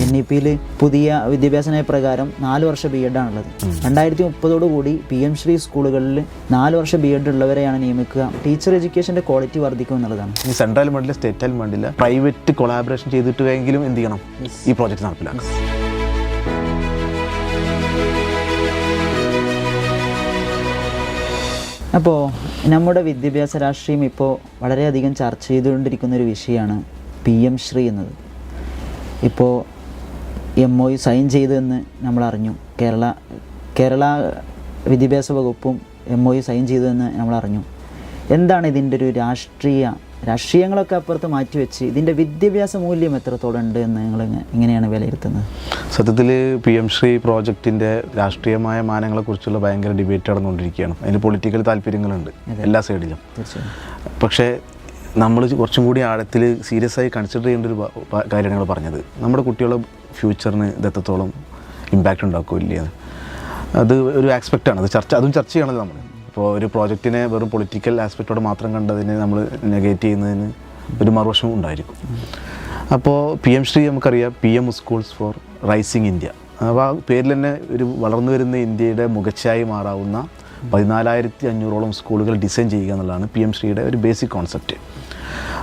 N E പിയിൽ പുതിയ വിദ്യാഭ്യാസ നയപ്രകാരം നാല് വർഷ ബി എഡ് ആണുള്ളത്. രണ്ടായിരത്തി മുപ്പതോടു കൂടി പി എം ശ്രീ സ്കൂളുകളിൽ നാല് വർഷം ബി എഡ് ഉള്ളവരെയാണ് നിയമിക്കുക. ടീച്ചർ എഡ്യൂക്കേഷന്റെ ക്വാളിറ്റി വർദ്ധിക്കും എന്നുള്ളതാണ്. സെൻട്രൽ വേണ്ടില്ല സ്റ്റേറ്റ് വേണ്ടില്ല പ്രൈവറ്റ് കൊളാബറേഷൻ ചെയ്തിട്ടെങ്കിലും എന്ത് ചെയ്യണം? ഈ പ്രോജക്റ്റ് നടപ്പിലാക്കണം അപ്പോൾ നമ്മുടെ വിദ്യാഭ്യാസ രാഷ്ട്രീയം ഇപ്പോൾ വളരെയധികം ചർച്ച ചെയ്തുകൊണ്ടിരിക്കുന്ന ഒരു വിഷയമാണ് പി എം ശ്രീ എന്നത്. ഇപ്പോൾ എം ഒ സൈൻ ചെയ്തതെന്ന് നമ്മൾ അറിഞ്ഞു കേരള കേരള വിദ്യാഭ്യാസ വകുപ്പും എം ഒ സൈൻ ചെയ്തതെന്ന് നമ്മൾ അറിഞ്ഞു എന്താണ് ഇതിന്റെ ഒരു രാഷ്ട്രീയ രാഷ്ട്രീയങ്ങളൊക്കെ അപ്പുറത്ത് മാറ്റിവെച്ച് ഇതിന്റെ വിദ്യാഭ്യാസ മൂല്യം എത്രത്തോളം ഉണ്ട് എന്ന് നിങ്ങൾ ഇങ്ങനെയാണ് വിലയിരുത്തുന്നത്? സത്യത്തിൽ പി എം ശ്രീ പ്രോജക്റ്റിന്റെ രാഷ്ട്രീയമായ മാനങ്ങളെക്കുറിച്ചുള്ള ഭയങ്കര ഡിബേറ്റ് നടന്നുകൊണ്ടിരിക്കുകയാണ്. അതിന് പൊളിറ്റിക്കൽ താല്പര്യങ്ങളുണ്ട് എല്ലാ സൈഡിലും. പക്ഷേ നമ്മൾ കുറച്ചും കൂടി ആഴത്തിൽ സീരിയസ് ആയി കൺസിഡർ ചെയ്യേണ്ട ഒരു കാര്യമാണ് പറഞ്ഞത്. നമ്മുടെ കുട്ടികളുടെ ഫ്യൂച്ചറിന് ഇത് എത്രത്തോളം ഇമ്പാക്റ്റ് ഉണ്ടാക്കില്ലേ അത് ഒരു ആസ്പെക്റ്റാണ് അത് ചർച്ച അതും ചർച്ച ചെയ്യണമല്ലോ നമ്മൾ ഇപ്പോൾ ഒരു പ്രോജക്റ്റിനെ വെറും പൊളിറ്റിക്കൽ ആസ്പെക്റ്റോട് മാത്രം കണ്ടതിനെ നമ്മൾ നെഗേറ്റ് ചെയ്യുന്നതിന് ഒരു മറുവശം ഉണ്ടായിരിക്കും. അപ്പോൾ പി എം ശ്രീ നമുക്കറിയാം P M schools four rising India അപ്പോൾ ആ പേരിൽ തന്നെ ഒരു വളർന്നു വരുന്ന ഇന്ത്യയുടെ മുഖച്ഛായി മാറാവുന്ന പതിനാലായിരത്തി അഞ്ഞൂറോളം സ്കൂളുകൾ ഡിസൈൻ ചെയ്യുക എന്നുള്ളതാണ് പി എം ശ്രീയുടെ ഒരു ബേസിക് കോൺസെപ്റ്റ്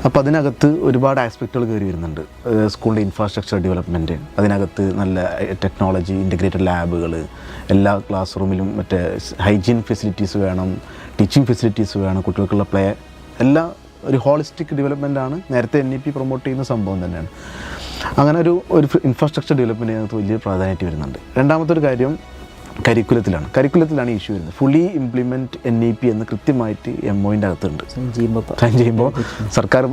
അപ്പോൾ അതിനകത്ത് ഒരുപാട് ആസ്പെക്റ്റുകൾ കയറി വരുന്നുണ്ട്. സ്കൂളിന്റെ ഇൻഫ്രാസ്ട്രക്ചർ ഡെവലപ്മെന്റ് അതിനകത്ത് നല്ല ഇന്റഗ്രേറ്റഡ് ഇന്റഗ്രേറ്റഡ് ലാബുകൾ എല്ലാ ക്ലാസ് റൂമിലും മറ്റേ ഹൈജീൻ ഫെസിലിറ്റീസ് വേണം ടീച്ചിങ് ഫെസിലിറ്റീസ് വേണം കുട്ടികൾക്കുള്ള പ്ലേ എല്ലാ ഒരു ഹോളിസ്റ്റിക് ഡെവലപ്മെന്റ് ആണ്. നേരത്തെ എൻ ഇ പി പ്രൊമോട്ട് ചെയ്യുന്ന സംഭവം തന്നെയാണ്. അങ്ങനെ ഒരു ഒരു ഇൻഫ്രാസ്ട്രക്ചർ ഡെവലപ്മെന്റ് അതിനകത്ത് വലിയ പ്രാധാന്യമായിട്ട് വരുന്നുണ്ട്. രണ്ടാമത്തെ ഒരു കാര്യം കരിക്കുലത്തിലാണ്. കരിക്കുലത്തിലാണ് ഇഷ്യൂ വരുന്നത്. Fully implement N E P എന്ന് കൃത്യമായിട്ട് എം ഒന്റെ അകത്തുണ്ട്. സൈൻ ചെയ്യുമ്പോൾ സർക്കാർ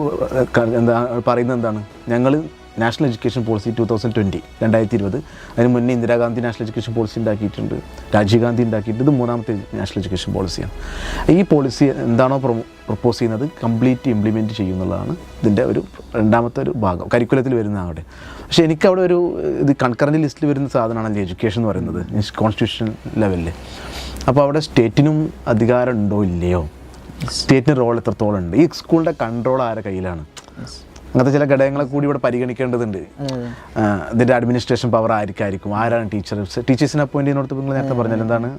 എന്താ പറയുന്നത് എന്താണ്? ഞങ്ങൾ national education policy two thousand twenty രണ്ടായിരത്തി ഇരുപത് അതിന് മുന്നേ ഇന്ദിരാഗാന്ധി നാഷണൽ എഡ്യൂക്കേഷൻ പോളിസി ഉണ്ടാക്കിയിട്ടുണ്ട്. രാജീവ് ഗാന്ധി ഇത് മൂന്നാമത്തെ നാഷണൽ എഡ്യൂക്കേഷൻ പോളിസിയാണ്. ഈ പോളിസി എന്താണോ പ്രപ്പോസ് ചെയ്യുന്നത് കംപ്ലീറ്റ് ഇംപ്ലിമെന്റ് ചെയ്യുന്നുള്ളതാണ് ഇതിന്റെ ഒരു രണ്ടാമത്തെ ഒരു ഭാഗം. കരിക്കുലത്തിൽ വരുന്ന അവിടെ. പക്ഷേ എനിക്ക് അവിടെ ഒരു ഇത് കൺകറന്റ് ലിസ്റ്റിൽ വരുന്ന സാധനമാണല്ലോ എഡ്യൂക്കേഷൻ എന്ന് പറയുന്നത്. കോൺസ്റ്റിറ്റ്യൂഷൻ ലെവലിൽ അപ്പോൾ അവിടെ സ്റ്റേറ്റിനും അധികാരം ഉണ്ടോ ഇല്ലയോ? സ്റ്റേറ്റിന് റോൾ എത്രത്തോളം ഉണ്ട്? ഈ സ്കൂളിന്റെ കൺട്രോൾ ആരുടെ കയ്യിലാണ്? അങ്ങനത്തെ ചില ഘടകങ്ങളെ കൂടി ഇവിടെ പരിഗണിക്കേണ്ടതുണ്ട്. ഇതിന്റെ അഡ്മിനിസ്ട്രേഷൻ പവർ ആയിരിക്കും ആരാണ് ടീച്ചർ ടീച്ചേഴ്സിനെ അപ്പോയിന്റ് ചെയ്യുന്നിടത്ത് നിങ്ങൾ നേരത്തെ പറഞ്ഞത് എന്താണ്?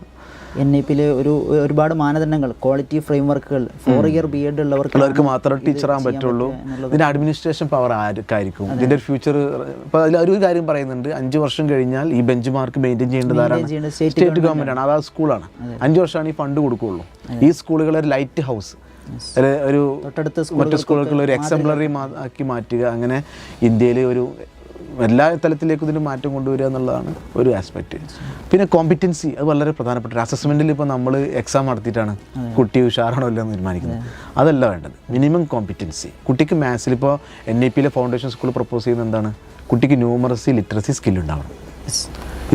എൻ ഐ പിയിൽ ഒരു ഒരുപാട് മാനദണ്ഡങ്ങൾ ക്വാളിറ്റി ഫ്രെയിം വർക്കുകൾ ഫോർ ഇയർ ബി എഡ് ഉള്ളവർക്ക് ഉള്ളവർക്ക് ടീച്ചർ ആകാൻ പറ്റുള്ളൂ. ഇതിന്റെ അഡ്മിനിസ്ട്രേഷൻ പവർ ആർക്കായിരിക്കും? ഇതിന്റെ ഒരു ഫ്യൂച്ചർ ഇപ്പൊ അതിൽ ഒരു കാര്യം പറയുന്നുണ്ട്. അഞ്ച് വർഷം കഴിഞ്ഞാൽ ഈ ബെഞ്ച് മാർക്ക് മെയിന്റെയിൻ ചെയ്യേണ്ടത് ആരാണ് സ്റ്റേറ്റ് ഗവൺമെന്റ് ആണ്. അതാ സ്കൂളാണ് അഞ്ച് വർഷമാണ് ഈ ഫണ്ട് കൊടുക്കുകയുള്ളൂ ഈ സ്കൂളുകളെ ഒരു ലൈറ്റ് ഹൗസ് ഒരു ഒരു തൊട്ടടുത്ത മറ്റു സ്കൂളുകൾക്കുള്ള ഒരു എക്സംപ്ലറി ആക്കി മാറ്റുക. അങ്ങനെ ഇന്ത്യയിലെ ഒരു എല്ലാ തലത്തിലേക്കും ഇതിന് മാറ്റം കൊണ്ടുവരിക എന്നുള്ളതാണ് ഒരു ആസ്പെക്റ്റ് പിന്നെ കോമ്പിറ്റൻസി അത് വളരെ പ്രധാനപ്പെട്ട ഒരു അസസ്മെന്റിൽ ഇപ്പോൾ നമ്മൾ എക്സാം നടത്തിയിട്ടാണ് കുട്ടി ഉഷാറാണോ അല്ലെന്ന് തീരുമാനിക്കുന്നത്. അതല്ല വേണ്ടത്. മിനിമം കോമ്പിറ്റൻസി കുട്ടിക്ക് മാത്സിൽ ഇപ്പോൾ എൻ ഐ പിയിലെ ഫൗണ്ടേഷൻ സ്കൂൾ പ്രപ്പോസ് ചെയ്യുന്നത് എന്താണ്? കുട്ടിക്ക് ന്യൂമറസി ലിറ്ററസി സ്കിൽ ഉണ്ടാവണം.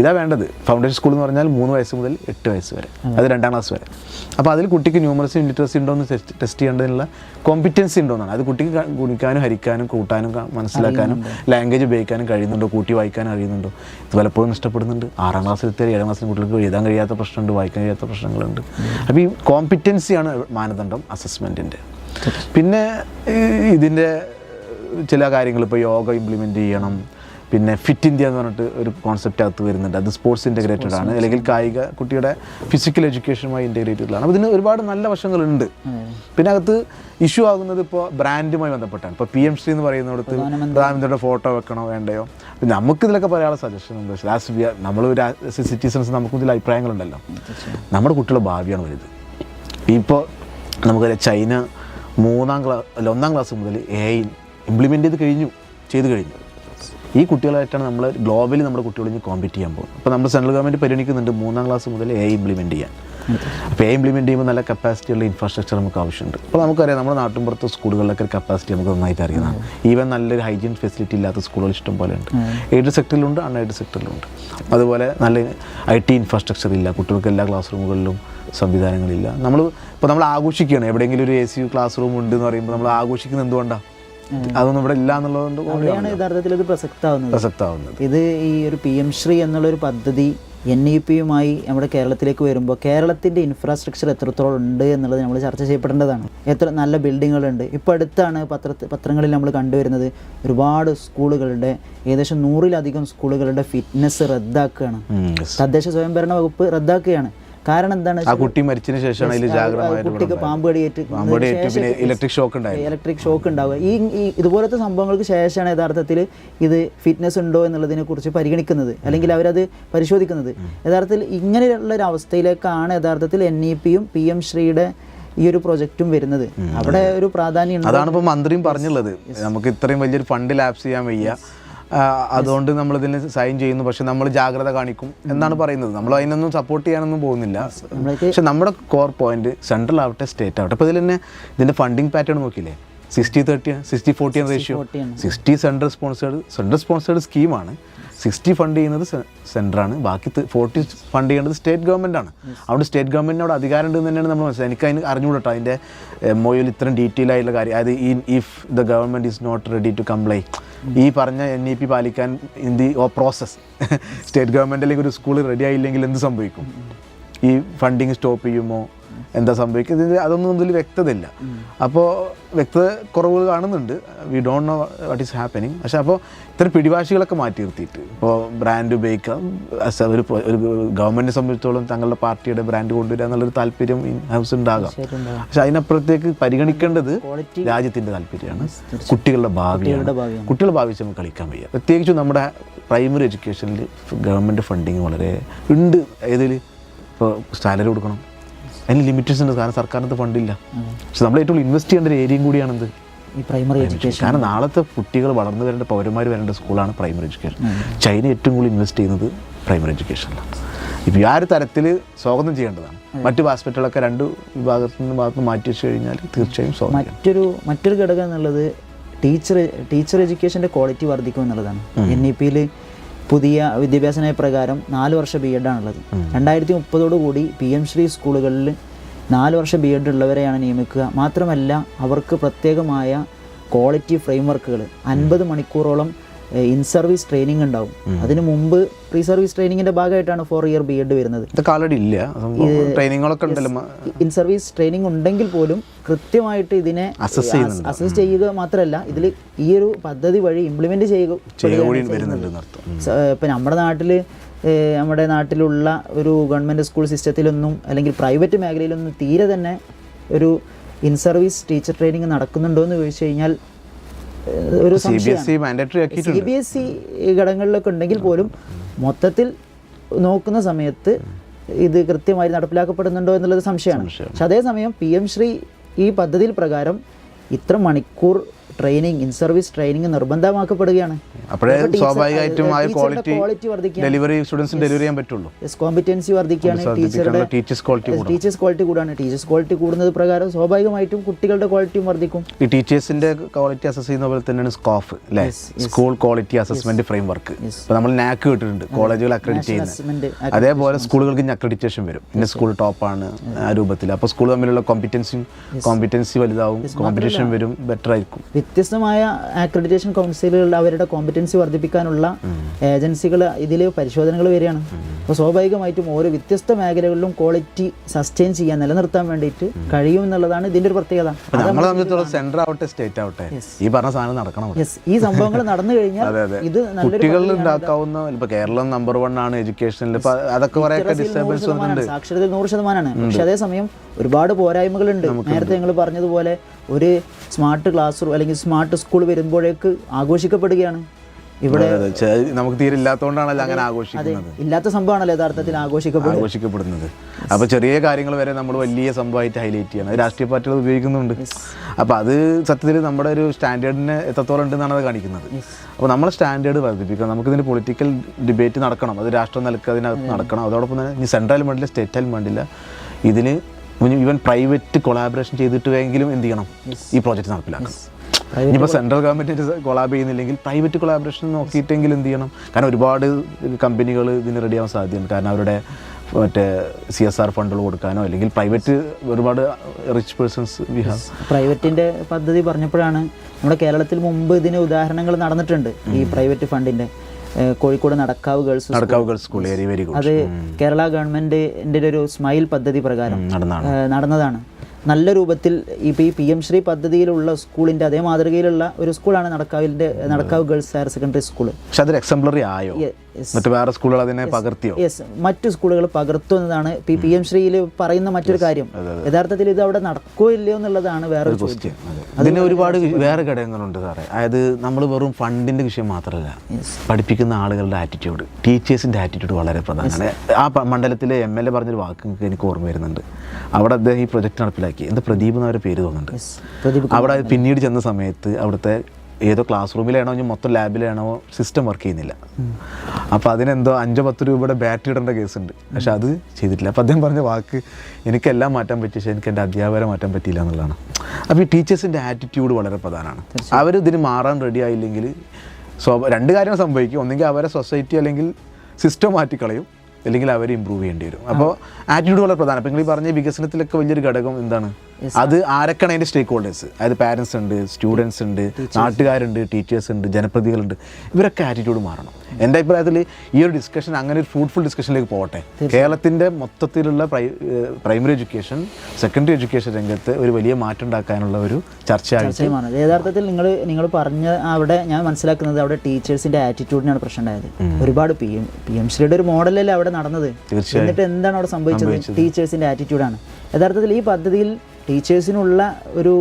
ഇതാ വേണ്ടത്. ഫൗണ്ടേഷൻ സ്കൂൾ എന്ന് പറഞ്ഞാൽ മൂന്ന് വയസ്സ് മുതൽ എട്ട് വയസ്സ് വരെ. അത് രണ്ടാം ക്ലാസ് വരെ. അപ്പോൾ അതിൽ കുട്ടിക്ക് ന്യൂമറസി ലിറ്ററസി ഉണ്ടോ എന്ന് ടെസ്റ്റ് ചെയ്യേണ്ടതിനുള്ള കോമ്പിറ്റൻസി ഉണ്ടോ എന്നാണ് അത് കുട്ടിക്ക് ഗുണിക്കാനും ഹരിക്കാനും കൂട്ടാനും മനസ്സിലാക്കാനും ലാംഗ്വേജ് ഉപയോഗിക്കാനും കഴിയുന്നുണ്ടോ? കൂട്ടി വായിക്കാനും അറിയുന്നുണ്ടോ? ഇത് പലപ്പോഴും നഷ്ടപ്പെടുന്നുണ്ട്. ആറാം ക്ലാസ്സിലെത്തിയ ഏഴാം ക്ലാസ്സിലെ കുട്ടികൾക്ക് എഴുതാൻ കഴിയാത്ത പ്രശ്നമുണ്ട് വായിക്കാൻ കഴിയാത്ത പ്രശ്നങ്ങളുണ്ട്. അപ്പോൾ ഈ കോമ്പിറ്റൻസിയാണ് മാനദണ്ഡം അസസ്മെന്റിന്റെ പിന്നെ ഇതിന്റെ ചില കാര്യങ്ങൾ ഇപ്പോൾ യോഗ ഇംപ്ലിമെന്റ് ചെയ്യണം പിന്നെ ഫിറ്റ് ഇന്ത്യ എന്ന് പറഞ്ഞിട്ട് ഒരു കോൺസെപ്റ്റ് അകത്ത് വരുന്നുണ്ട്. അത് സ്പോർട്സ് ഇന്റഗ്രേറ്റഡ് ആണ്. അല്ലെങ്കിൽ കായിക കുട്ടിയുടെ ഫിസിക്കൽ എഡ്യൂക്കേഷനുമായി ഇന്റഗ്രേറ്റഡ് ആണ്. അപ്പോൾ ഇതിന് ഒരുപാട് നല്ല വശങ്ങളുണ്ട്. പിന്നെ അകത്ത് ഇഷ്യൂ ആകുന്നത് ഇപ്പോൾ ബ്രാൻഡുമായി ബന്ധപ്പെട്ടാണ്. ഇപ്പോൾ പി എം ശ്രീ എന്ന് പറയുന്നിടത്ത് പ്രധാനമന്ത്രിയുടെ ഫോട്ടോ വെക്കണോ വേണ്ടയോ? പിന്നെ നമുക്ക് ഇതിലൊക്കെ പറയാനുള്ള സജഷൻ വെച്ചാൽ ആസ് വി നമ്മൾ സിറ്റിസൺസ് നമുക്കും ഇതിൽ അഭിപ്രായങ്ങളുണ്ടല്ലോ. നമ്മുടെ കുട്ടികളുടെ ഭാവിയാണ് വലുത്. ഇപ്പോൾ നമുക്കറിയാം ചൈന മൂന്നാം ക്ലാസ് അല്ല ഒന്നാം ക്ലാസ് മുതൽ എ ഐ ഇംപ്ലിമെന്റ് ചെയ്ത് കഴിഞ്ഞു. ചെയ്ത് കഴിഞ്ഞു. ഈ കുട്ടികളായിട്ടാണ് നമ്മൾ ഗ്ലോബലി നമ്മുടെ കുട്ടികൾ ഇനി കോമ്പീറ്റ് ചെയ്യാൻ പോകുന്നത്. അപ്പോൾ നമ്മൾ സെൻട്രൽ ഗവൺമെന്റ് പരിഗണിക്കുന്നുണ്ട് മൂന്നാം ക്ലാസ് മുതൽ എ ഇംപ്ലിമെന്റ് ചെയ്യാൻ. അപ്പോൾ എ ഇംപ്ലിമെന്റ് ചെയ്യുമ്പോൾ നല്ല കപ്പാസിറ്റിയുള്ള ഇൻഫ്രാസ്ട്രക്ചർ നമുക്ക് ആവശ്യമുണ്ട്. അപ്പോൾ നമുക്കറിയാം നമ്മുടെ നാട്ടിൻപുറത്തെ സ്കൂളുകളിലൊക്കെ കപ്പാസിറ്റി നമുക്ക് നന്നായിട്ട് അറിയുന്നതാണ്. ഈവൻ നല്ലൊരു ഹൈജീൻ ഫെസിലിറ്റി ഇല്ലാത്ത സ്കൂളുകൾ ഇഷ്ടം പോലെ ഉണ്ട്. എയ്ഡ് സെക്ടറിലുണ്ട് അൺ എയ്ഡ് സെക്ടറിലുണ്ട് അതുപോലെ നല്ല ഐ ടി ഇൻഫ്രാസ്ട്രക്ചർ ഇല്ല. കുട്ടികൾക്ക് എല്ലാ ക്ലാസ് റൂമുകളിലും സംവിധാനങ്ങളില്ല. നമ്മൾ ഇപ്പോൾ നമ്മൾ ആഘോഷിക്കുകയാണ് എവിടെയെങ്കിലും ഒരു എ സി ക്ലാസ് റൂം ഉണ്ട് എന്ന് പറയുമ്പോൾ നമ്മൾ ആഘോഷിക്കുന്നത് എന്തുകൊണ്ടാണ് അതൊന്നും ഇവിടെ ഇല്ല എന്നുള്ളതുകൊണ്ട് അവിടെയാണ് യഥാർത്ഥത്തിൽ ഇത് പ്രസക്തമാവുന്നത് പ്രസക്തമാവുന്നത് ഇത് ഈ ഒരു പി എം ശ്രീ എന്നുള്ളൊരു പദ്ധതി എൻ ഇ പിയുമായി നമ്മുടെ കേരളത്തിലേക്ക് വരുമ്പോൾ കേരളത്തിന്റെ ഇൻഫ്രാസ്ട്രക്ചർ എത്രത്തോളം ഉണ്ട് എന്നുള്ളത് നമ്മൾ ചർച്ച ചെയ്യപ്പെടേണ്ടതാണ്. എത്ര നല്ല ബിൽഡിങ്ങുകളുണ്ട്. ഇപ്പോൾ അടുത്താണ് പത്ര പത്രങ്ങളിൽ നമ്മൾ കണ്ടുവരുന്നത് ഒരുപാട് സ്കൂളുകളുടെ ഏകദേശം നൂറിലധികം സ്കൂളുകളുടെ ഫിറ്റ്നസ് റദ്ദാക്കുകയാണ്. തദ്ദേശ സ്വയംഭരണ വകുപ്പ് റദ്ദാക്കുകയാണ്. കാരണം എന്താണ് ആ കുട്ടി മരിച്ചതിന് ശേഷമാണ് അതിൽ ജാഗ്രതമായിട്ട് കുട്ടിക്ക് പാമ്പ് കടിയേറ്റ് ഇലക്ട്രിക് ഷോക്ക് ഉണ്ടായി ഇലക്ട്രിക് ഷോക്ക് ഉണ്ടാവുക. ഈ ഇതുപോലത്തെ സംഭവങ്ങൾക്ക് ശേഷമാണ് യഥാർത്ഥത്തിൽ ഇത് ഫിറ്റ്നസ് ഉണ്ടോ എന്നുള്ളതിനെ കുറിച്ച് പരിഗണിക്കുന്നത്. അല്ലെങ്കിൽ അവരത് പരിശോധിക്കുന്നത്. യഥാർത്ഥത്തിൽ ഇങ്ങനെയുള്ള ഒരു അവസ്ഥയിലേക്കാണ് യഥാർത്ഥത്തിൽ എൻ ഇ പിയും പി എം ശ്രീയുടെ ഈ ഒരു പ്രൊജക്റ്റും വരുന്നത്. അവിടെ ഒരു പ്രാധാന്യം അതാണ് ഇപ്പോൾ മന്ത്രിയും പറഞ്ഞുള്ളത്. നമുക്ക് ഇത്രയും വലിയൊരു ഫണ്ട് ലാപ്സ് ചെയ്യാൻ വയ്യ. അതുകൊണ്ട് നമ്മൾ ഇതിന് സൈൻ ചെയ്യുന്നു. പക്ഷെ നമ്മൾ ജാഗ്രത കാണിക്കും എന്നാണ് പറയുന്നത്. നമ്മൾ അതിനൊന്നും സപ്പോർട്ട് ചെയ്യാനൊന്നും പോകുന്നില്ല. പക്ഷെ നമ്മുടെ കോർ പോയിന്റ് സെൻട്രൽ ആവട്ടെ സ്റ്റേറ്റ് ആവട്ടെ. അപ്പോൾ ഇതിൽ തന്നെ ഇതിന്റെ funding pattern നോക്കിയില്ലേ? Sixty thirty sixty forty ratio 40 ആണ്. Sixty central sponsored central sponsored സ്കീമാണ് സിക്സ്റ്റി ഫണ്ട് ചെയ്യുന്നത് സെന്ററാണ് ബാക്കി ഫോർട്ടി ഫണ്ട് ചെയ്യേണ്ടത് സ്റ്റേറ്റ് ഗവൺമെന്റ് ആണ്. അവിടെ സ്റ്റേറ്റ് ഗവൺമെന്റിനോട് അധികാരം ഉണ്ടെന്ന് തന്നെയാണ് നമ്മൾ മനസ്സിലായി എനിക്ക് അതിന് അറിഞ്ഞുകൂടട്ടോ അതിന്റെ മൊയിൽ ഇത്രയും ഡീറ്റെയിൽ ആയിട്ടുള്ള കാര്യം. അതായത് in if the government is not ready to comply ഈ പറഞ്ഞ എൻ ഇ പി പാലിക്കാൻ in the oh process state ഗവൺമെന്റിലേക്ക് ഒരു സ്കൂൾ റെഡി ആയില്ലെങ്കിൽ എന്ത് സംഭവിക്കും? ഈ ഫണ്ടിങ് സ്റ്റോപ്പ് ചെയ്യുമോ? എന്താ സംഭവിക്കുന്നത് അതൊന്നും ഇതിൽ വ്യക്തതയില്ല. അപ്പോൾ വ്യക്തത കുറവുകൾ കാണുന്നുണ്ട്. We don't know what is happening പക്ഷെ അപ്പോൾ ഇത്തരം പിടിവാശികളൊക്കെ മാറ്റി നിർത്തിയിട്ട്. ഇപ്പോൾ ബ്രാൻഡ് ഉപയോഗിക്കാം. ഒരു ഒരു ഗവൺമെന്റിനെ സംബന്ധിച്ചോളം തങ്ങളുടെ പാർട്ടിയുടെ ബ്രാൻഡ് കൊണ്ടുവരിക എന്നുള്ളൊരു താല്പര്യം ഇൻ ഹൗസ് ഉണ്ടാകാം. പക്ഷെ അതിനപ്പുറത്തേക്ക് പരിഗണിക്കേണ്ടത് രാജ്യത്തിന്റെ താല്പര്യമാണ്. കുട്ടികളുടെ ഭാവിയാണ്. കുട്ടികളുടെ ഭാവി നമുക്ക് കളിക്കാൻ വയ്യ. പ്രത്യേകിച്ചും നമ്മുടെ പ്രൈമറി എഡ്യൂക്കേഷനിൽ ഗവൺമെന്റ് ഫണ്ടിങ് വളരെ ഉണ്ട്. ഏതിൽ ഇപ്പോൾ സാലറി കൊടുക്കണം. അതിന് ലിമിറ്റേഷൻ ഉണ്ട്? കാരണം സർക്കാരിനകത്ത് ഫണ്ടില്ല പക്ഷെ നമ്മൾ ഏറ്റവും ഇൻവെസ്റ്റ് ചെയ്യേണ്ട ഒരു ഏരിയയും കൂടിയാണെന്ത് ഈ പ്രൈമറി എഡ്യൂക്കേഷൻ കാരണം നാളത്തെ കുട്ടികൾ വളർന്നു വരേണ്ട പൗരന്മാർ വരേണ്ട സ്കൂളാണ് പ്രൈമറി എഡ്യൂക്കേഷൻ ചൈന ഏറ്റവും കൂടുതൽ ഇൻവെസ്റ്റ് ചെയ്യുന്നത് പ്രൈമറി എഡ്യൂക്കേഷനിലാണ് ഇപ്പോൾ ആ ഒരു തരത്തിൽ സ്വാഗതം ചെയ്യേണ്ടതാണ്. മറ്റു ഹോസ്പിറ്റലൊക്കെ രണ്ട് വിഭാഗത്തിൽ നിന്ന് ഭാഗത്ത് മാറ്റി വെച്ച് കഴിഞ്ഞാൽ തീർച്ചയായും സ്വാഗതം. മറ്റൊരു മറ്റൊരു ഘടകം എന്നുള്ളത് ടീച്ചർ ടീച്ചർ എഡ്യൂക്കേഷന്റെ ക്വാളിറ്റി വർദ്ധിക്കും എന്നുള്ളതാണ്. എൻ ഇ പിയിൽ പുതിയ വിദ്യാഭ്യാസ നയപ്രകാരം നാല് വർഷ ബി എഡാണുള്ളത് രണ്ടായിരത്തി മുപ്പതോടുകൂടി പി എം ശ്രീ സ്കൂളുകളിൽ നാല് വർഷം ബി എഡ് ഉള്ളവരെയാണ് നിയമിക്കുക. മാത്രമല്ല അവർക്ക് പ്രത്യേകമായ ക്വാളിറ്റി ഫ്രെയിംവർക്കുകൾ അൻപത് മണിക്കൂറോളം ഇൻ സർവീസ് ട്രെയിനിങ് ഉണ്ടാവും. അതിന് മുമ്പ് പ്രീ സർവീസ് ട്രെയിനിങ്ങിന്റെ ഭാഗമായിട്ടാണ് ഫോർ ഇയർ ബി എഡ് വരുന്നത്. ഇല്ല. ട്രെയിനിങ്ങുകളൊക്കെ ഇൻ സർവീസ് ട്രെയിനിങ് ഉണ്ടെങ്കിൽ പോലും കൃത്യമായിട്ട് ഇതിനെ അസസ് ചെയ്യുക മാത്രമല്ല ഇതിൽ ഈ ഒരു പദ്ധതി വഴി ഇംപ്ലിമെന്റ് ചെയ്യുക ഇപ്പൊ നമ്മുടെ നാട്ടിൽ നമ്മുടെ നാട്ടിലുള്ള ഒരു ഗവൺമെന്റ് സ്കൂൾ സിസ്റ്റത്തിലൊന്നും അല്ലെങ്കിൽ പ്രൈവറ്റ് മേഖലയിലൊന്നും തീരെ തന്നെ ഒരു ഇൻ സർവീസ് ടീച്ചർ ട്രെയിനിങ് നടക്കുന്നുണ്ടോ എന്ന് ചോദിച്ചു കഴിഞ്ഞാൽ ഒരു സി ബി എസ് സി ഘടകങ്ങളിലൊക്കെ ഉണ്ടെങ്കിൽ പോലും മൊത്തത്തിൽ നോക്കുന്ന സമയത്ത് ഇത് കൃത്യമായി നടപ്പിലാക്കപ്പെടുന്നുണ്ടോ എന്നുള്ളത് സംശയമാണ്. പക്ഷെ അതേസമയം പി എം ശ്രീ ഈ പദ്ധതിയിൽ പ്രകാരം ഇത്ര മണിക്കൂർ ട്രെയിനിങ് ഇൻ സർവീസ് ട്രെയിനിങ് നിർബന്ധമാക്കപ്പെടുകയാണ്. അപ്പോഴേ സ്വാഭാവികമായിട്ടും ആ ക്വാളിറ്റി ഡെലിവറി സ്റ്റുഡൻസിന് ഡെലിവറി ചെയ്യാൻ പറ്റുള്ളൂ. കോമ്പിറ്റൻസി വർദ്ധിക്കുകയാണ്. ടീച്ചറുടെ ടീച്ചേഴ്സ് ക്വാളിറ്റി ടീച്ചേഴ്സ് ക്വാളിറ്റി കൂടാണ് ടീച്ചേഴ്സ് ക്വാളിറ്റി കൂടുന്നത് പ്രകാരം സ്വാഭാവികമായിട്ടും കുട്ടികളുടെ ക്വാളിറ്റിയും വർദ്ധിക്കും. ഈ ടീച്ചേഴ്സിന്റെ ക്വാളിറ്റി അസസ് ചെയ്യുന്ന പോലെ തന്നെയാണ് സ്കോഫ് അല്ലേ school quality assessment frame work നമ്മൾ നാക്ക് കിട്ടിയിട്ടുണ്ട് കോളേജുകൾ അക്രഡിറ്റ് ചെയ്യുന്നത്. അതേപോലെ സ്കൂളുകൾക്ക് ഇനി അക്രഡിറ്റേഷൻ വരും. ഇന്ന സ്കൂൾ ടോപ്പ് ആണ് ആ രൂപത്തിൽ. അപ്പോൾ സ്കൂൾ തമ്മിലുള്ള കോമ്പിറ്റൻസിയും കോമ്പിറ്റൻസി വലുതാവും. കോമ്പറ്റീഷൻ വരും. ബെറ്റർ ആയിരിക്കും. വ്യത്യസ്തമായ അക്രഡിറ്റേഷൻ കൗൺസിലുകൾ അവരുടെ കോമ്പറ്റൻസി വർദ്ധിപ്പിക്കാനുള്ള ഏജൻസികൾ ഇതിൽ പരിശോധനകൾ വരികയാണ് അപ്പോൾ സ്വാഭാവികമായിട്ടും ഓരോ വ്യത്യസ്ത മേഖലകളിലും ക്വാളിറ്റി സസ്റ്റെയിൻ ചെയ്യാൻ നിലനിർത്താൻ വേണ്ടിയിട്ട് കഴിയും എന്നുള്ളതാണ് ഇതിന്റെ ഒരു പ്രത്യേകത. സെന്റർ ആവട്ടെ സ്റ്റേറ്റ് ആവട്ടെ ഈ പറഞ്ഞ സാധനം നടക്കണം യെസ് ഈ സംഭവങ്ങൾ നടന്നു കഴിഞ്ഞാൽ ഇത് കുട്ടികളിൽ ഉണ്ടാക്കാവുന്ന ഇപ്പൊ കേരളം നമ്പർ വൺ ആണ് എഡ്യൂക്കേഷനിൽ അതൊക്കെ ഡിസ്റ്റർബൻസ് സാക്ഷരത നൂറ് ശതമാനമാണ്. പക്ഷെ അതേസമയം ഒരുപാട് പോരായ്മകളുണ്ട്. നേരത്തെ നിങ്ങൾ പറഞ്ഞതുപോലെ ഒരു സ്മാർട്ട് ക്ലാസ് റൂം അല്ലെങ്കിൽ സ്മാർട്ട് സ്കൂൾ വരുമ്പോഴേക്ക് ആഘോഷിക്കപ്പെടുകയാണ്. ഇവിടെ നമുക്ക് തീരെ ഇല്ലാത്തതുകൊണ്ടാണല്ലോ അങ്ങനെ ആഘോഷിക്കുന്നത്. ഇല്ലാത്ത സംഭവമാണല്ലോ യഥാർത്ഥത്തിൽ ആഘോഷിക്കപ്പെടുന്നത് ആഘോഷിക്കപ്പെടുന്നത്. അപ്പോൾ ചെറിയ കാര്യങ്ങൾ വരെ നമ്മൾ വലിയ സംഭവമായിട്ട് ഹൈലൈറ്റ് ചെയ്യണം. അത് രാഷ്ട്രീയ പാർട്ടികൾ ഉപയോഗിക്കുന്നുണ്ട്. അപ്പോൾ അത് സത്യത്തിൽ നമ്മുടെ ഒരു സ്റ്റാൻഡേർഡിന് എത്രത്തോളം ഉണ്ടെന്നാണ് അത് കാണിക്കുന്നത്. അപ്പോൾ നമ്മളെ സ്റ്റാൻഡേർഡ് വർദ്ധിപ്പിക്കണം. നമുക്ക് നമുക്കിതിന് പൊളിറ്റിക്കൽ ഡിബേറ്റ് നടക്കണം. അത് രാഷ്ട്രം നിലയ്ക്ക് അതിനകത്ത് നടക്കണം. അതോടൊപ്പം തന്നെ ഇനി സെൻട്രൽ വേണ്ടില്ല സ്റ്റേറ്റ് വേണ്ടില്ല. ഇതിന് ഈവൻ പ്രൈവറ്റ് കൊളാബറേഷൻ ചെയ്തിട്ട് വേണമെങ്കിലും എന്ത് ചെയ്യണം? ഈ പ്രോജക്റ്റ് നടപ്പിലാക്കണം. ഇനിയിപ്പോൾ സെൻട്രൽ ഗവൺമെന്റ് കൊളാബ് ചെയ്യുന്നില്ലെങ്കിൽ പ്രൈവറ്റ് കൊളാബറേഷൻ നോക്കിയിട്ടെങ്കിലും എന്ത് ചെയ്യണം? കാരണം ഒരുപാട് കമ്പനികൾ ഇതിന് റെഡിയാവാൻ സാധ്യതയുണ്ട്. കാരണം അവരുടെ മറ്റേ സി എസ് ആർ ഫണ്ടുകൾ കൊടുക്കാനോ അല്ലെങ്കിൽ പ്രൈവറ്റ് ഒരുപാട് റിച്ച് പേഴ്സൺസ് വി ഹാവ് പ്രൈവറ്റിന്റെ പദ്ധതി പറഞ്ഞപ്പോഴാണ് നമ്മുടെ കേരളത്തിൽ മുമ്പ് ഇതിന് ഉദാഹരണങ്ങൾ നടന്നിട്ടുണ്ട്. ഈ പ്രൈവറ്റ് ഫണ്ടിന്റെ ഏഹ് Kozhikode Nadakkavu girls Nadakkavu girls school very good. അത് കേരള ഗവൺമെന്റിന്റെ ഒരു സ്മൈൽ പദ്ധതി പ്രകാരം നടന്നതാണ്. നല്ല രൂപത്തിൽ ഇപ്പോൾ ഈ പി എം ശ്രീ പദ്ധതിയിലുള്ള സ്കൂളിന്റെ അതേ മാതൃകയിലുള്ള ഒരു സ്കൂളാണ് നടക്കാവിലിന്റെ Nadakkavu girls higher secondary school പക്ഷെ അതൊരു എക്സംപ്ലറി ആയോ? മറ്റു വേറെ സ്കൂളുകൾ അതിനെ പകർത്തിയോ? യെസ് മറ്റു സ്കൂളുകൾ പകർത്തുന്നതാണ് പി പി എം ശ്രീയിൽ പറയുന്ന മറ്റൊരു കാര്യം. യഥാർത്ഥത്തിൽ ഇത് അവിടെ നടക്കോ ഇല്ലയോ എന്നുള്ളതാണ് വേറെ അതിന് ഒരുപാട് വേറെ ഘടകങ്ങളുണ്ട് സാറേ. അതായത് നമ്മൾ വെറും ഫണ്ടിന്റെ വിഷയം മാത്രമല്ല പഠിപ്പിക്കുന്ന ആളുകളുടെ ആറ്റിറ്റ്യൂഡ് ടീച്ചേഴ്സിന്റെ ആറ്റിറ്റ്യൂഡ് വളരെ പ്രധാനമാണ്. ആ മണ്ഡലത്തിലെ എം എൽ എ പറഞ്ഞൊരു വാക്ക് എനിക്ക് ഓർമ്മ വരുന്നുണ്ട്. അവിടെ അദ്ദേഹം ഈ പ്രൊജക്ട് നടപ്പിലാക്കി. എന്താ പ്രദീപ് എന്നവരെ പേര് തോന്നുന്നുണ്ട്. അവിടെ പിന്നീട് ചെന്ന സമയത്ത് അവിടുത്തെ ഏതോ ക്ലാസ് റൂമിലാണോ ഇനി മൊത്തം ലാബിലാണോ സിസ്റ്റം വർക്ക് ചെയ്യുന്നില്ല. അപ്പോൾ അതിനെന്തോ അഞ്ചോ പത്ത് രൂപയുടെ ബാറ്ററി ഇടേണ്ട കേസുണ്ട്. പക്ഷെ അത് ചെയ്തിട്ടില്ല. അപ്പോൾ അദ്ദേഹം പറഞ്ഞ വാക്ക് എനിക്കെല്ലാം മാറ്റാൻ പറ്റി പക്ഷേ എനിക്ക് എന്റെ അധ്യാപകരെ മാറ്റാൻ പറ്റിയില്ല എന്നുള്ളതാണ്. അപ്പോൾ ഈ ടീച്ചേഴ്സിന്റെ ആറ്റിറ്റ്യൂഡ് വളരെ പ്രധാനമാണ്. അവർ ഇതിന് മാറാൻ റെഡി ആയില്ലെങ്കിൽ രണ്ട് കാര്യങ്ങൾ സംഭവിക്കും. ഒന്നെങ്കിൽ അവരെ സൊസൈറ്റി അല്ലെങ്കിൽ സിസ്റ്റം മാറ്റിക്കളയും. അല്ലെങ്കിൽ അവർ ഇമ്പ്രൂവ് ചെയ്യേണ്ടി വരും. അപ്പോൾ ആറ്റിറ്റ്യൂഡ് വളരെ പ്രധാനം. അപ്പോൾ നിങ്ങൾ ഈ പറഞ്ഞ വികസനത്തിലൊക്കെ വലിയൊരു ഘടകം എന്താണ്? അത് ആരൊക്കെയാണ് അതിന്റെ സ്റ്റേക്ക് ഹോൾഡേഴ്സ് അതായത് പാരൻസ് ഉണ്ട് സ്റ്റുഡൻസ് ഉണ്ട് നാട്ടുകാരുണ്ട് ടീച്ചേഴ്സ് ഉണ്ട് ജനപ്രതികളുണ്ട് ഇവരൊക്കെ ആറ്റിറ്റ്യൂഡ് മാറണം. എന്റെ അഭിപ്രായത്തിൽ ഈ ഒരു ഡിസ്കഷൻ അങ്ങനെ ഒരു ഫ്രൂട്ട്ഫുൾ ഡിസ്കഷനിലേക്ക് പോകട്ടെ. കേരളത്തിന്റെ മൊത്തത്തിലുള്ള പ്രൈമറി എഡ്യൂക്കേഷൻ സെക്കൻഡറി എഡ്യൂക്കേഷൻ രംഗത്ത് ഒരു വലിയ മാറ്റം ഉണ്ടാക്കാനുള്ള ഒരു ചർച്ചയാണ് യഥാർത്ഥത്തിൽ നിങ്ങൾ നിങ്ങൾ പറഞ്ഞ അവിടെ ഞാൻ മനസ്സിലാക്കുന്നത് അവിടെ ടീച്ചേഴ്സിന്റെ ആറ്റിറ്റ്യൂഡിനാണ് പ്രശ്നം ഉണ്ടായത് ഒരുപാട് പി എം പി എം ശ്രീയുടെ ഒരു മോഡലല്ലേ അവിടെ നടന്നത്. എന്നിട്ട് എന്താണ് അവിടെ സംഭവിച്ചത്? ടീച്ചേഴ്സിന്റെ ആറ്റിറ്റ്യൂഡാണ് യഥാർത്ഥത്തിൽ ഈ പദ്ധതിയിൽ ടീച്ചേഴ്സിനുള്ള ഒരു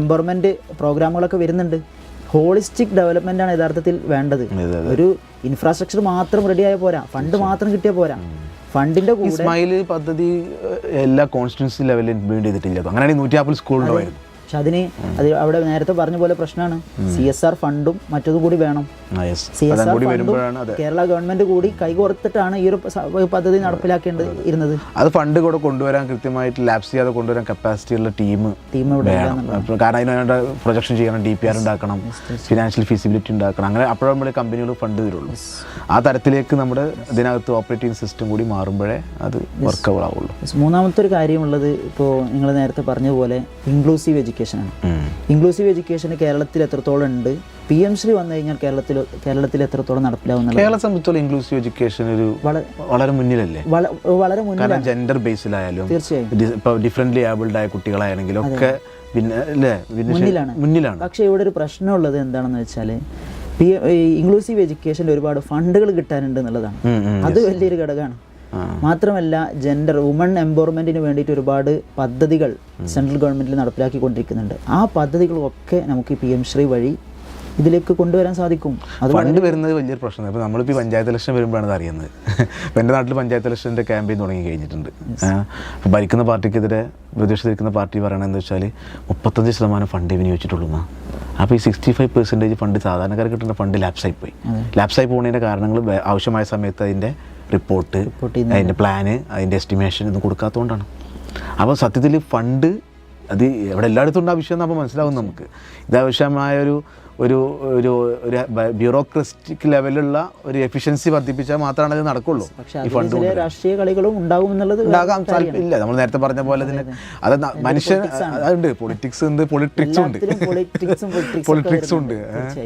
എംപവർമെന്റ് പ്രോഗ്രാമുകളൊക്കെ വരുന്നുണ്ട്. ഹോളിസ്റ്റിക് ഡെവലപ്മെന്റ് ആണ് യഥാർത്ഥത്തിൽ വേണ്ടത്. ഒരു ഇൻഫ്രാസ്ട്രക്ചർ മാത്രം റെഡി ആയ പോരാ. ഫണ്ട് മാത്രം കിട്ടിയാൽ പോരാ. ഫണ്ടിന്റെ കൂടെ സ്മൈൽ പദ്ധതി എല്ലാ കോൺസ്റ്റിറ്റ്യൻസി ലെവലിൽ ഇംപ്ലിമെന്റ് ചെയ്തിട്ടില്ല. അങ്ങനെയാണെങ്കിൽ നൂറ്റി നാൽപ്പത് സ്കൂൾ ഉണ്ടായിരുന്നു പക്ഷെ അതിന് അത് അവിടെ നേരത്തെ പറഞ്ഞ പോലെ പ്രശ്നമാണ്. സി എസ് ആർ ഫണ്ടും മറ്റതും കൂടി വേണം. സി എസ് ആർ ഫണ്ടും കേരള ഗവൺമെന്റ് കൂടി കൈകോർത്തിട്ടാണ് ഈ ഒരു പദ്ധതി നടപ്പിലാക്കേണ്ടത് ഇരുന്നത്. അത് ഫണ്ട് കൂടെ കൊണ്ടുവരാൻ കൃത്യമായിട്ട് ലാബ്സ് ചെയ്യാതെ കൊണ്ടുവരാൻ കപ്പാസിറ്റി ഉള്ള ടീം ടീം കാരണം അതിനുവേണ്ട പ്രൊജക്ഷൻ ചെയ്യണം ഡി പി ആർ ഉണ്ടാക്കണം ഫിനാൻഷ്യൽ ഫീസിബിലിറ്റി ഉണ്ടാക്കണം. അങ്ങനെ അപ്പോഴേ നമ്മുടെ കമ്പനികൾ ഫണ്ട് തരുള്ളൂ. ആ തരത്തിലേക്ക് നമ്മുടെ ഇതിനകത്ത് ഓപ്പറേറ്റിംഗ് സിസ്റ്റം കൂടി മാറുമ്പോഴേ അത് വർക്കബിൾ ആവുള്ളൂ. മൂന്നാമത്തെ ഒരു കാര്യമുള്ളത് ഇപ്പോൾ നിങ്ങൾ നേരത്തെ പറഞ്ഞതുപോലെ ഇൻക്ലൂസീവ് എഡ്യൂക്കേഷൻ ആണ്. ഇൻക്ലൂസീവ് എഡ്യൂക്കേഷൻ കേരളത്തിൽ എത്രത്തോളം ഉണ്ട്? പി എം ശ്രീ വന്നു കഴിഞ്ഞാൽ കേരളത്തിൽ കേരളത്തിൽ എത്രത്തോളം നടപ്പിലാവുന്ന കേരള സംബന്ധിച്ചോളം ഇൻക്ലൂസീവ് എഡ്യൂക്കേഷൻ ഒരു വളരെ മുന്നിലല്ലേ? വളരെ മുന്നിൽ കാരണം ജെൻഡർ ബേസിലായാലും തീർച്ചയായും. ഡിഫറെന്റ് ഡിഫറെന്റ്ലി ഏബിൾഡ് ആയ കുട്ടികളാണെങ്കിലും ഒക്കെ പിന്നെ മുന്നിലാണ്. മുന്നിലാണ്. പക്ഷേ ഇവിടെ ഒരു പ്രശ്നമുള്ളത് എന്താണെന്ന് വെച്ചാൽ പി ഇൻക്ലൂസീവ് എഡ്യൂക്കേഷന്റെ ഒരുപാട് ഫണ്ടുകൾ കിട്ടാനുണ്ട് എന്നുള്ളതാണ്. അത് വലിയൊരു ഘടകമാണ്. മാത്രമല്ല ജെൻഡർ വുമൺ എംപവർമെന്റിന് വേണ്ടിയിട്ട് ഒരുപാട് പദ്ധതികൾ സെൻട്രൽ ഗവൺമെന്റിൽ നടപ്പിലാക്കിക്കൊണ്ടിരിക്കുന്നുണ്ട്. ആ പദ്ധതികളൊക്കെ നമുക്ക് പി എം ശ്രീ വഴി ഇതിലേക്ക് കൊണ്ടുവരാൻ സാധിക്കും. അത് ഫണ്ട് വരുന്നത് വലിയൊരു പ്രശ്നമാണ്. ഇപ്പോൾ നമ്മളിപ്പോൾ ഈ പഞ്ചായത്ത് ഇലക്ഷൻ വരുമ്പോഴാണ് അറിയുന്നത്. ഇപ്പോൾ എന്റെ നാട്ടിൽ പഞ്ചായത്ത് ഇലക്ഷന്റെ ക്യാമ്പയിൻ തുടങ്ങി കഴിഞ്ഞിട്ടുണ്ട്. ഭരിക്കുന്ന പാർട്ടിക്കെതിരെ പ്രതിപക്ഷത്തിരിക്കുന്ന പാർട്ടി പറയണത് എന്താ വെച്ചാൽ മുപ്പത്തഞ്ച് ശതമാനം ഫണ്ട് വിനിയോഗിച്ചിട്ടുള്ളൂ എന്നാ. അപ്പോൾ ഈ സിക്സ്റ്റി ഫൈവ് പെർസെന്റേജ് ഫണ്ട് സാധാരണക്കാർക്ക് കിട്ടുന്ന ഫണ്ട് ലാപ്സായി പോയി. ലാപ്സായി പോകുന്നതിന്റെ കാരണങ്ങൾ ആവശ്യമായ സമയത്ത് അതിന്റെ റിപ്പോർട്ട്. അതിന്റെ പ്ലാന് അതിന്റെ എസ്റ്റിമേഷൻ ഒന്നും കൊടുക്കാത്തതുകൊണ്ടാണ് അപ്പോൾ സത്യത്തിൽ ഫണ്ട് അത് ഇവിടെ എല്ലായിടത്തും ഉണ്ട് ആവശ്യം അപ്പോൾ മനസ്സിലാവും നമുക്ക് ഇതാവശ്യമായൊരു ഒരു ഒരു ഒരു ബ്യൂറോക്രസ്റ്റിക് ലെവലുള്ള ഒരു എഫിഷ്യൻസി വർദ്ധിപ്പിച്ചാൽ മാത്രമാണ് അത് നടക്കുള്ളൂ. പക്ഷെ ഈ ഫണ്ട് രാഷ്ട്രീയ കളികളും ഉണ്ടാകും എന്നുള്ളത് ഉണ്ടാകാൻ ഇല്ല നമ്മൾ നേരത്തെ പറഞ്ഞ പോലെ തന്നെ അത് മനുഷ്യൻ അതുണ്ട്. പൊളിറ്റിക്സ് ഉണ്ട് പൊളിറ്റിക്സ് ഉണ്ട്. പൊളിറ്റിക്സും ഉണ്ട്.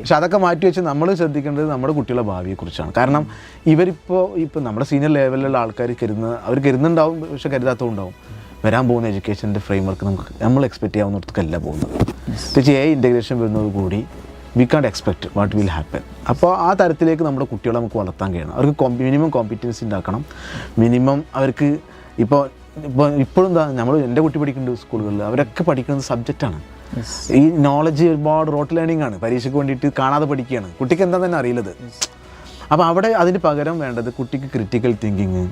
പക്ഷെ അതൊക്കെ മാറ്റി വെച്ച് നമ്മൾ ശ്രദ്ധിക്കേണ്ടത് നമ്മുടെ കുട്ടികളുടെ ഭാവിയെ കുറിച്ചാണ് കാരണം ഇവരിപ്പോൾ ഇപ്പോൾ നമ്മുടെ സീനിയർ ലെവലിലുള്ള ആൾക്കാർ കരുതുന്ന അവർ കരുതുന്നുണ്ടാവും പക്ഷെ കരുതാത്തതുണ്ടാവും. വരാൻ പോകുന്ന എഡ്യൂക്കേഷന്റെ ഫ്രെയിംവർക്ക് നമുക്ക് നമ്മൾ എക്സ്പെക്ട് ചെയ്യാവുന്നിടത്തേക്കല്ല പോകുന്നത്. പ്രത്യേകിച്ച് എ ഇന്റഗ്രേഷൻ വരുന്നത് കൂടി V can't expect what will happen അപ്പോൾ ആ തരത്തിലേക്ക് നമ്മുടെ കുട്ടികളെ നമുക്ക് വളർത്താൻ കഴിയണം. അവർക്ക് മിനിമം കോമ്പിറ്റൻസി ഉണ്ടാക്കണം. മിനിമം അവർക്ക് ഇപ്പോൾ ഇപ്പോൾ ഇപ്പോഴും എന്താ നമ്മൾ എന്റെ കുട്ടി പഠിക്കുന്നുണ്ട് സ്കൂളുകളിൽ. അവരൊക്കെ പഠിക്കുന്നത് സബ്ജക്റ്റാണ് ഈ നോളജ് ഒരുപാട് റോട്ട് ലേണിംഗ് ആണ്. പരീക്ഷയ്ക്ക് വേണ്ടിയിട്ട് കാണാതെ പഠിക്കുകയാണ്. കുട്ടിക്ക് എന്താ തന്നെ അറിയില്ലത്. അപ്പോൾ അവിടെ അതിന് പകരം വേണ്ടത് കുട്ടിക്ക് ക്രിട്ടിക്കൽ തിങ്കിങ്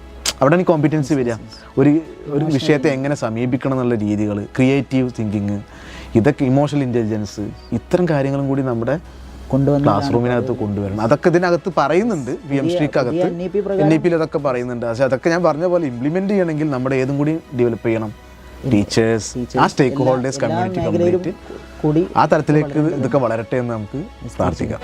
അവിടെയാണ് കോമ്പിറ്റൻസി വരിക. ഒരു ഒരു വിഷയത്തെ എങ്ങനെ സമീപിക്കണം എന്നുള്ള രീതികൾ ക്രിയേറ്റീവ് തിങ്കിങ് ഇതൊക്കെ ഇമോഷണൽ ഇന്റലിജൻസ് ഇത്തരം കാര്യങ്ങളും കൂടി നമ്മുടെ കൊണ്ടുവന്ന ക്ലാസ് റൂമിനകത്ത് കൊണ്ടുവരണം. അതൊക്കെ ഇതിനകത്ത് പറയുന്നുണ്ട്. പി എം ശ്രീക്കകത്ത് എൻ ഇ പിയിൽ അതൊക്കെ പറയുന്നുണ്ട്. പക്ഷെ അതൊക്കെ ഞാൻ പറഞ്ഞ പോലെ ഇംപ്ലിമെന്റ് ചെയ്യണമെങ്കിൽ നമ്മുടെ ഏതും കൂടി ഡെവലപ്പ് ചെയ്യണം. ടീച്ചേഴ്സ് ആ സ്റ്റേക്ക് ഹോൾഡേഴ്സ് കമ്മ്യൂണിറ്റി കൂടി ആ തരത്തിലേക്ക് ഇതൊക്കെ വളരട്ടെ എന്ന് നമുക്ക് പ്രാർത്ഥിക്കാം.